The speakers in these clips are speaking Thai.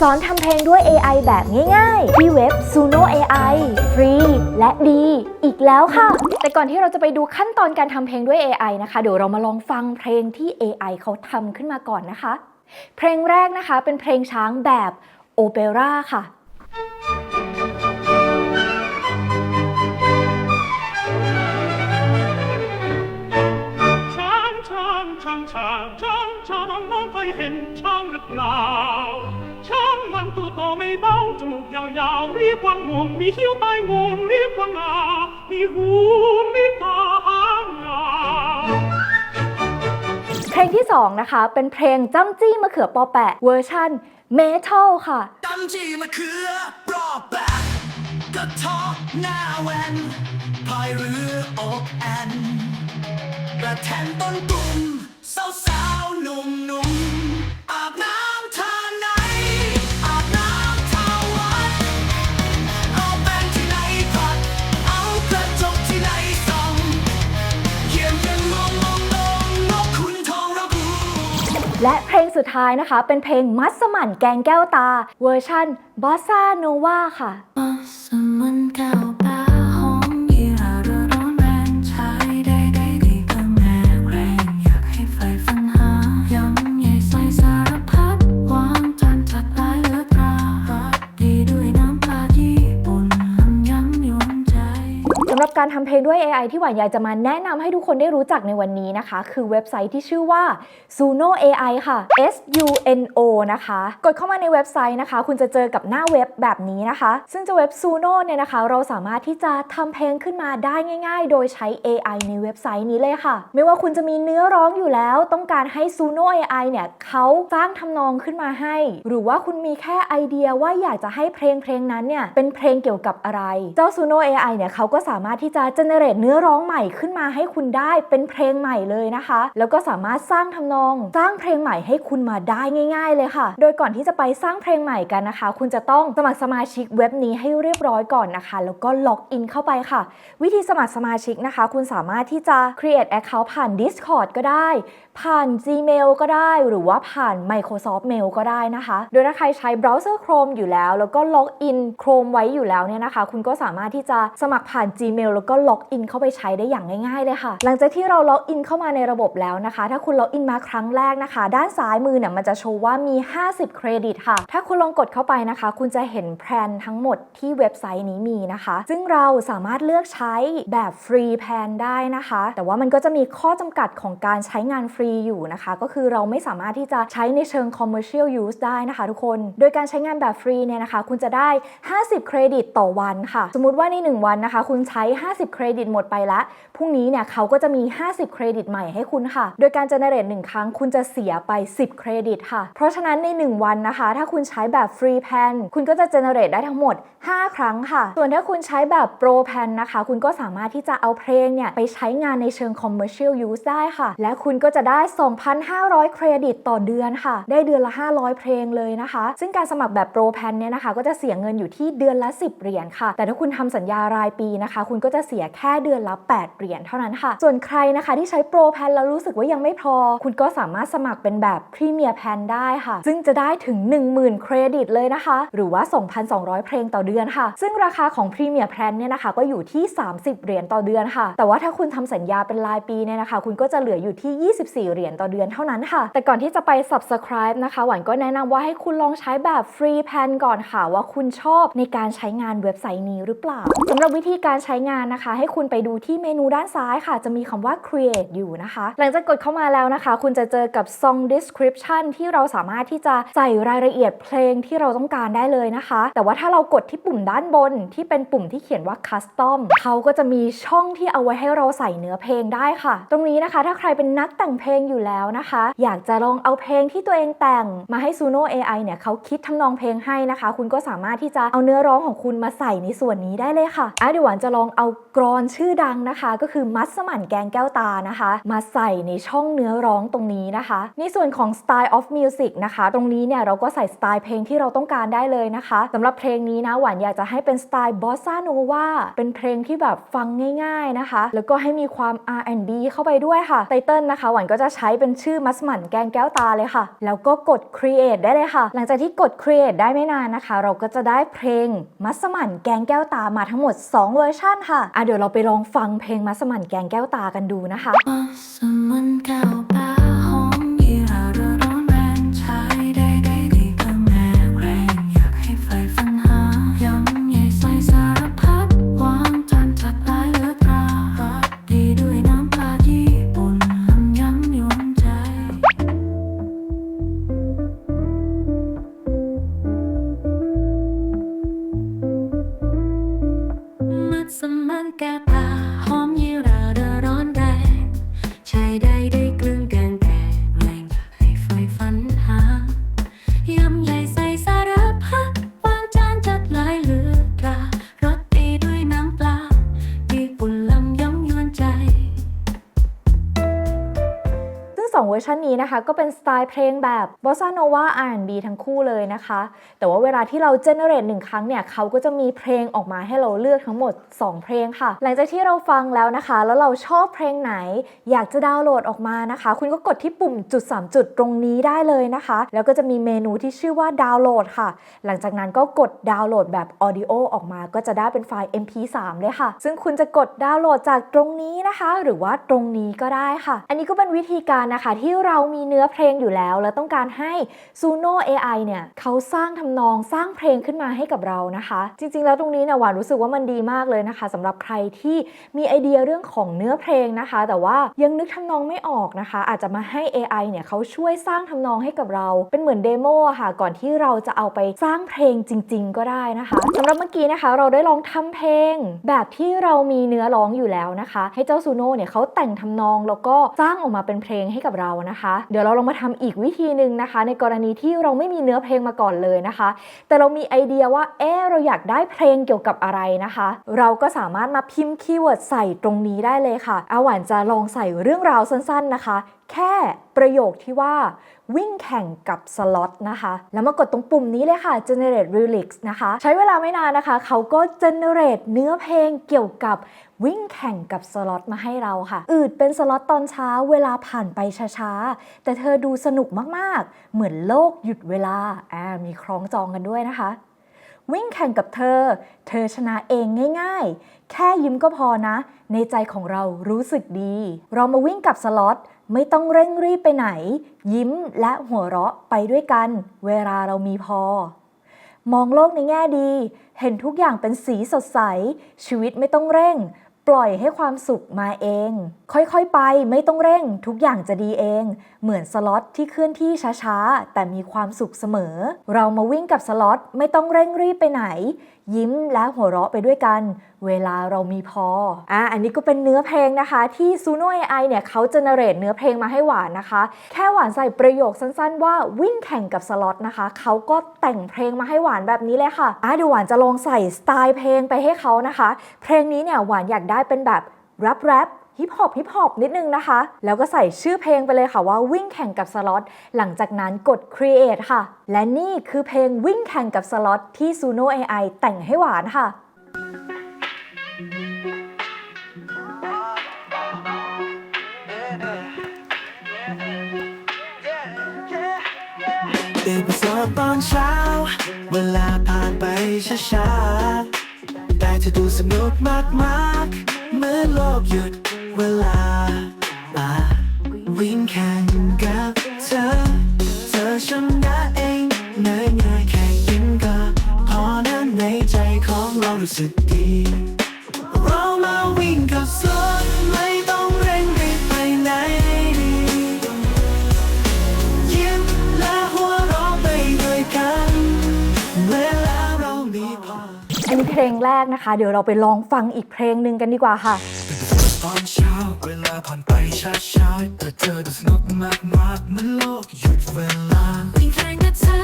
สอนทำเพลงด้วย AI แบบง่ายๆ ที่เว็บ Suno AI ฟรีและดีอีกแล้วค่ะ แต่ก่อนที่เราจะไปดูขั้นตอนการทำเพลงด้วย AI นะคะ เดี๋ยวเรามาลองฟังเพลงที่ AI เขาทำขึ้นมาก่อนนะคะ เพลงแรกนะคะเป็นเพลงช้างแบบโอเปร่าค่ะช้างช้างช้างช้างช้างช้างมองไปเห็นช้างหรือเปล่า ช้างมันตัวโตไม่เบาจมูกยาวๆเรียกว่างวงมีคิ้วใต้งวงรียกว่างามีหูมีตาหางาพลงที่ 2 นะคะ เป็นเพลงจ้ำจี้มะเขือปอแปะเวอร์ชันเมทัลค่ะจ้ำจี้มะเขือปอแบกกระทาะหน้าแวนพายเรืออกแอนกระแทนต้นกลุ่มสาวสาวหนุ่มหนุ่มอาบน้ำ และเพลงสุดท้ายนะคะ เป็นเพลงมัสมั่นแกงแก้วตา เวอร์ชันบอสซาโนวาค่ะสมันแก้ว การทำเพลงด้วย AI ที่หวานใยจะมาแนะนำให้ทุกคนได้รู้จักในวันนี้นะคะ คือเว็บไซต์ที่ชื่อว่า Suno AI ค่ะ S U N O นะคะ กดเข้ามาในเว็บไซต์นะคะ คุณจะเจอกับหน้าเว็บแบบนี้นะคะ ซึ่งจะเว็บ Suno เนี่ยนะคะ เราสามารถที่จะทำเพลงขึ้นมาได้ง่าย ๆ โดยใช้ AI ในเว็บไซต์นี้เลยค่ะ ไม่ว่าคุณจะมีเนื้อร้องอยู่แล้ว ต้องการให้ Suno AI เนี่ยเขาสร้างทำนองขึ้นมาให้ หรือว่าคุณมีแค่ไอเดียว่าอยากจะให้เพลงเพลงนั้นเนี่ยเป็นเพลงเกี่ยวกับอะไร เจ้า Suno AI เนี่ยเขาก็สามารถที่จะ generate เนื้อร้องใหม่ขึ้นมาให้คุณได้เป็นเพลงใหม่เลยนะคะ แล้วก็สามารถสร้างทำนอง สร้างเพลงใหม่ให้คุณมาได้ง่าย ๆ เลยค่ะ โดยก่อนที่จะไปสร้างเพลงใหม่กันนะคะ คุณจะต้องสมัครสมาชิกเว็บนี้ให้เรียบร้อยก่อนนะคะ แล้วก็ล็อกอินเข้าไปค่ะ วิธีสมัครสมาชิกนะคะ คุณสามารถที่จะ create account ผ่าน Discord ก็ได้ผ่าน Gmail ก็ได้หรือว่าผ่าน Microsoft Mail ก็ได้นะคะ โดยถ้าใครใช้เบราว์เซอร์ Chrome อยู่แล้ว แล้วก็ล็อกอิน Chrome ไว้อยู่แล้วเนี่ยนะคะ คุณก็สามารถที่จะสมัครผ่าน Gmail แล้วก็ล็อกอินเข้าไปใช้ได้อย่างง่ายๆเลยค่ะ หลังจากที่เราล็อกอินเข้ามาในระบบแล้วนะคะ ถ้าคุณล็อกอินมาครั้งแรกนะคะ ด้านซ้ายมือเนี่ยมันจะโชว์ว่ามี 50 เครดิตค่ะ ถ้าคุณลองกดเข้าไปนะคะ คุณจะเห็นแพลนทั้งหมดที่เว็บไซต์นี้มีนะคะ ซึ่งเราสามารถเลือกใช้แบบฟรีแพลนได้นะคะ แต่ว่ามันก็จะมีข้อจำกัดของการใช้งานฟรีอยู่นะคะ ก็คือเราไม่สามารถที่จะใช้ในเชิง commercial use ได้นะคะทุกคน โดยการใช้งานแบบฟรีเนี่ยนะคะ คุณจะได้ 50 เครดิตต่อวันค่ะ สมมุติว่าใน 1 วันนะคะ คุณใช้ 50 เครดิตหมดไปแล้วพรุ่งนี้เนี่ยเขาก็จะมี 50 เครดิตใหม่ให้คุณค่ะ โดยการ generate 1ครั้ง คุณจะเสียไป 10 เครดิตค่ะ เพราะฉะนั้นใน 1 วันนะคะ ถ้าคุณใช้แบบฟรีแพนคุณก็จะ generate ได้ทั้งหมด 5 ครั้งค่ะ ส่วนถ้าคุณใช้แบบโปรแพนนะคะ คุณก็สามารถที่จะเอาเพลงเนี่ยไปใช้งานในเชิง commercial use ได้ค่ะ และคุณก็จะได้ 2,500 เครดิตต่อเดือนค่ะ ได้เดือนละ 500 เพลงเลยนะคะ ซึ่งการสมัครแบบโปรแพนเนี่ยนะคะ ก็จะเสียเงินอยู่ที่เดือนละ 10 เหรียญค่ะ แต่ถ้าคุณทำสัญญารายปีนะคะ คุณก็จะเสียแค่เดือนละ 8 เหรียญเท่านั้นค่ะ ส่วนใครนะคะที่ใช้โปรแพนแล้วรู้สึกว่ายังไม่พอ คุณก็สามารถสมัครเป็นแบบพรีเมียร์แพนได้ค่ะ ซึ่งจะได้ถึง 10,000 เครดิตเลยนะคะ หรือว่า 2,200 เพลงต่อเดือนค่ะ ซึ่งราคาของพรีเมียร์แพนเนี่ยนะคะ ก็อยู่ที่ 30 เหรียญต่อเดือนค่ะ แต่ว่าถ้าคุณทำสัญญาเป็นรายปีเนี่ยนะคะ คุณก็จะเหลืออยู่ที่ 24เหรียญต่อเดือนเท่านั้นค่ะ แต่ก่อนที่จะไป subscribe นะคะ หวานก็แนะนำว่าให้คุณลองใช้แบบฟรีแพนก่อนค่ะ ว่าคุณชอบในการใช้งานเว็บไซต์นี้หรือเปล่าสำหรับวิธีการใช้งานนะคะ ให้คุณไปดูที่เมนูด้านซ้ายค่ะ จะมีคำว่า create อยู่นะคะ หลังจากกดเข้ามาแล้วนะคะ คุณจะเจอกับ song description ที่เราสามารถที่จะใส่รายละเอียดเพลงที่เราต้องการได้เลยนะคะ แต่ว่าถ้าเรากดที่ปุ่มด้านบนที่เป็นปุ่มที่เขียนว่า custom เขาก็จะมีช่องที่เอาไว้ให้เราใส่เนื้อเพลงได้ค่ะ ตรงนี้นะคะ ถ้าใครเป็นนักแต่งเพลงอยู่แล้วนะคะ อยากจะลองเอาเพลงที่ตัวเองแต่งมาให้ Suno AI เนี่ยเขาคิดทำนองเพลงให้นะคะ คุณก็สามารถที่จะเอาเนื้อร้องของคุณมาใส่ในส่วนนี้ได้เลยค่ะอะเดี๋ยวหวานจะลองเอากรอนชื่อดังนะคะ ก็คือมัสมั่นแกงแก้วตานะคะ มาใส่ในช่องเนื้อร้องตรงนี้นะคะ ในส่วนของ Style of Music นะคะ ตรงนี้เนี่ยเราก็ใส่สไตล์เพลงที่เราต้องการได้เลยนะคะสำหรับเพลงนี้นะหวานอยากจะให้เป็นสไตล์บอสซาโนวาเป็นเพลงที่แบบฟังง่าย ๆนะคะ แล้วก็ให้มีความ R&B เข้าไปด้วยค่ะไตเติลนะคะหวานก็จะจะใช้เป็นชื่อมัสมั่นแกงแก้วตาเลยค่ะ แล้วก็กด create ได้เลยค่ะ หลังจากที่กด create ได้ไม่นานนะคะ เราก็จะได้เพลงมัสมั่นแกงแก้วตามาทั้งหมด 2 เวอร์ชันค่ะอะเดี๋ยวเราไปลองฟังเพลงมัสมั่นแกงแก้วตากันดูนะคะมัสมันแก้วตา นี้นะคะก็เป็นสไตล์เพลงแบบบอสซาโนวา R&B ทั้งคู่เลยนะคะ แต่ว่าเวลาที่เราเจเนเรตหนึ่งครั้งเนี่ยเขาก็จะมีเพลงออกมาให้เราเลือกทั้งหมด 2 เพลงค่ะ หลังจากที่เราฟังแล้วนะคะ แล้วเราชอบเพลงไหน อยากจะดาวน์โหลดออกมานะคะ คุณก็กดที่ปุ่มจุด 3 จุดตรงนี้ได้เลยนะคะ แล้วก็จะมีเมนูที่ชื่อว่าดาวน์โหลดค่ะ หลังจากนั้นก็กดดาวน์โหลดแบบออดิโอออกมา ก็จะได้เป็นไฟล์ MP3 เลยค่ะ ซึ่งคุณจะกดดาวน์โหลดจากตรงนี้นะคะ หรือว่าตรงนี้ก็ได้ค่ะ อันนี้ก็เป็นวิธีการนะคะที่เรามีเนื้อเพลงอยู่แล้ว แล้วต้องการให้ Suno AI เนี่ยเขาสร้างทำนองสร้างเพลงขึ้นมาให้กับเรานะคะ จริง ๆ แล้วตรงนี้เนี่ยหวานรู้สึกว่ามันดีมากเลยนะคะสำหรับใครที่มีไอเดียเรื่องของเนื้อเพลงนะคะ แต่ว่ายังนึกทำนองไม่ออกนะคะ อาจจะมาให้ AI เนี่ยเขาช่วยสร้างทำนองให้กับเรา เป็นเหมือนเดโมค่ะ ก่อนที่เราจะเอาไปสร้างเพลงจริง ๆ ก็ได้นะคะสำหรับเมื่อกี้นะคะ เราได้ลองทำเพลง แบบที่เรามีเนื้อร้องอยู่แล้วนะคะ ให้เจ้าซูโน่เนี่ยเขาแต่งทำนองแล้วก็สร้างออกมาเป็นเพลงให้กับเรานะคะเดี๋ยวเราลองมาทำอีกวิธีหนึ่งนะคะ ในกรณีที่เราไม่มีเนื้อเพลงมาก่อนเลยนะคะ แต่เรามีไอเดียว่าเออเราอยากได้เพลงเกี่ยวกับอะไรนะคะ เราก็สามารถมาพิมพ์คีย์เวิร์ดใส่ตรงนี้ได้เลยค่ะอาหวานจะลองใส่เรื่องราวสั้น ๆนะคะแค่ประโยคที่ว่าวิ่งแข่งกับสล็อตนะคะ แล้วมากดตรงปุ่มนี้เลยค่ะ generate lyrics นะคะ ใช้เวลาไม่นานนะคะ เขาก็ generate เนื้อเพลงเกี่ยวกับวิ่งแข่งกับสล็อตมาให้เราค่ะ อืดเป็นสล็อตตอนเช้าเวลาผ่านไปช้าๆ แต่เธอดูสนุกมากๆ เหมือนโลกหยุดเวลาอ่ามีคล้องจองกันด้วยนะคะ วิ่งแข่งกับเธอ เธอชนะเองง่ายๆ แค่ยิ้มก็พอนะ ในใจของเรารู้สึกดี เรามาวิ่งกับสล็อตไม่ต้องเร่งรีบไปไหน ยิ้มและหัวเราะไปด้วยกัน เวลาเรามีพอ มองโลกในแง่ดี เห็นทุกอย่างเป็นสีสดใส ชีวิตไม่ต้องเร่ง ปล่อยให้ความสุขมาเอง ค่อยๆไปไม่ต้องเร่ง ทุกอย่างจะดีเอง เหมือนสล็อตที่เคลื่อนที่ช้าๆ แต่มีความสุขเสมอ เรามาวิ่งกับสล็อตไม่ต้องเร่งรีบไปไหน ยิ้มและหัวเราะไปด้วยกัน เวลาเรามีพออะอันนี้ก็เป็นเนื้อเพลงนะคะ ที่ Suno AI เนี่ยเขาเจเนเรตเนื้อเพลงมาให้หวานนะคะ แค่หวานใส่ประโยคสั้นๆ ว่าวิ่งแข่งกับสล็อตนะคะเขาก็แต่งเพลงมาให้หวานแบบนี้เลยค่ะอะเดี๋ยวหวานจะลองใส่สไตล์เพลงไปให้เขานะคะ เพลงนี้เนี่ยหวานอยากได้ได้เป็นแบบแรปแรปฮิปฮอปฮิปฮอปนิดนึงนะคะ แล้วก็ใส่ชื่อเพลงไปเลยค่ะว่าวิ่งแข่งกับสล็อต หลังจากนั้นกด create ค่ะ และนี่คือเพลงวิ่งแข่งกับสล็อตที่ Suno AI แต่งให้หวานค่ะตื่นสดตอนเช้า เวลาผ่านไปช้าๆ เธอดูสนุกมากมากเหมื่อนโลกหยุดเวลาอะวิ่งแข่งกับเธอ เธอชนะเองเหนื่อยเหนื่อยแค่ยิ้มก็พอนั้นในใจของเรารู้สึกดี เรามาวิ่งกับสน งแรกนะคะ เดี๋ยวเราไปลองฟังอีกเพลงหนึ่งกันดีกว่าค่ะตอนเช้าเวลาผ่านไปช้าๆแต่เธอดูสนุกมากๆเหมันโลกหยุดเวลาวิ่งแข่กับเธอ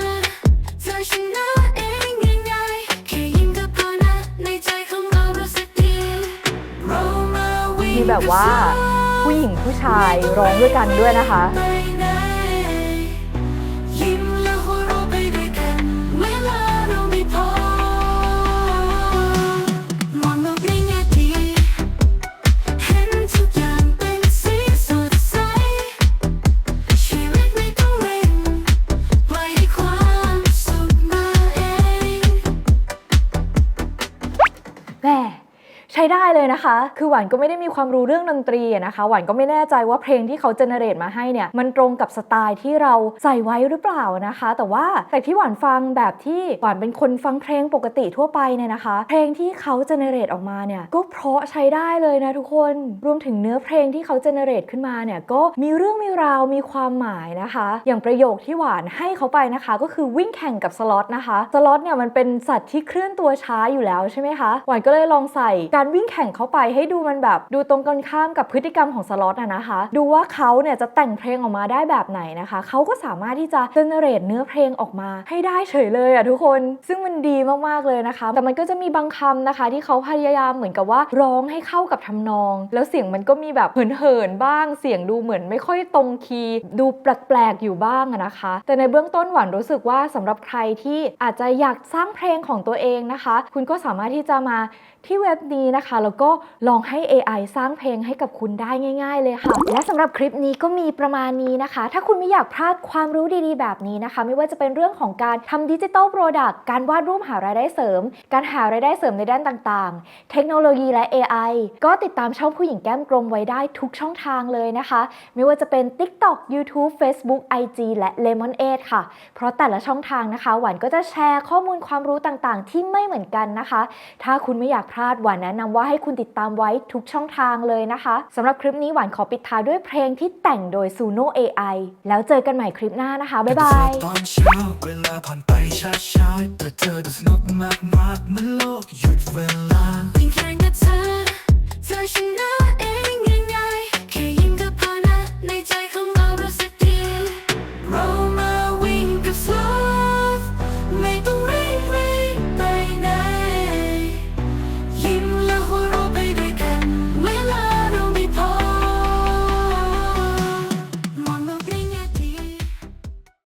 เธอชนะเองง่ายๆแค่ยิ้มก็พอนะในใจของเรารู้สึกดีเรามาวิ่งมีแบบว่าผู้หญิงผู้ชายร้องด้วยกันด้วยนะคะ นะคะ คือหวานก็ไม่ได้มีความรู้เรื่องดนตรีนะคะ หวานก็ไม่แน่ใจว่าเพลงที่เขาเจเนเรตมาให้เนี่ยมันตรงกับสไตล์ที่เราใส่ไว้หรือเปล่านะคะ แต่ว่าแต่ที่หวานฟังแบบที่หวานเป็นคนฟังเพลงปกติทั่วไปเนี่ยนะคะ เพลงที่เขาเจเนเรตออกมาเนี่ยก็เพราะใช้ได้เลยนะทุกคน รวมถึงเนื้อเพลงที่เขาเจเนเรตขึ้นมาเนี่ยก็มีเรื่องมีราวมีความหมายนะคะ อย่างประโยคที่หวานให้เขาไปนะคะ ก็คือวิ่งแข่งกับสล็อตนะคะสล็อตเนี่ยมันเป็นสัตว์ที่เคลื่อนตัวช้าอยู่แล้วใช่ไหมคะหวานก็เลยลองใส่การวิ่งแข่งเขาไปให้ดูมันแบบดูตรงกันข้ามกับพฤติกรรมของสล็อตอะนะคะ ดูว่าเขาเนี่ยจะแต่งเพลงออกมาได้แบบไหนนะคะ เขาก็สามารถที่จะเจเนเรตเนื้อเพลงออกมาให้ได้เฉยเลยอะทุกคน ซึ่งมันดีมากๆเลยนะคะ แต่มันก็จะมีบางคำนะคะ ที่เขาพยายามเหมือนกับว่าร้องให้เข้ากับทำนอง แล้วเสียงมันก็มีแบบเหินๆบ้าง เสียงดูเหมือนไม่ค่อยตรงคีย์ดูแปลกๆอยู่บ้างอะนะคะ แต่ในเบื้องต้นหวานรู้สึกว่าสำหรับใครที่อาจจะอยากสร้างเพลงของตัวเองนะคะ คุณก็สามารถที่จะมาที่เว็บนี้นะคะแล้วก็ลองให้ AI สร้างเพลงให้กับคุณได้ง่าย ๆ เลยค่ะ และสำหรับคลิปนี้ก็มีประมาณนี้นะคะ ถ้าคุณไม่อยากพลาดความรู้ดีๆ แบบนี้นะคะ ไม่ว่าจะเป็นเรื่องของการทำดิจิ t a ลโปรดักต์การวาดรูปหารายได้เสริม การหารายได้เสริมในด้านต่างๆ เทคโนโลยีและ AI ก็ติดตามช่องผู้หญิงแก้มกลมไว้ได้ทุกช่องทางเลยนะคะ ไม่ว่าจะเป็น TikTok YouTube Facebook IG และ Lemon 8ค่ะ เพราะแต่ละช่องทางนะคะ หวานก็จะแชร์ข้อมูลความรู้ต่างๆ ที่ไม่เหมือนกันนะคะ ถ้าคุณไม่อยากพลาดหวานแนะนำว่าให้คุณติดตามไว้ทุกช่องทางเลยนะคะสำหรับคลิปนี้หวานขอปิดท้ายด้วยเพลงที่แต่งโดย Suno AI แล้วเจอกันใหม่คลิปหน้านะคะ บ๊ายบาย ตอนเช้าเวลาผ่านไปช้าๆแต่เธอดูสนุกมากมากๆเหมันโลกหยุดเวลาวิ่งแข่งกับเธอ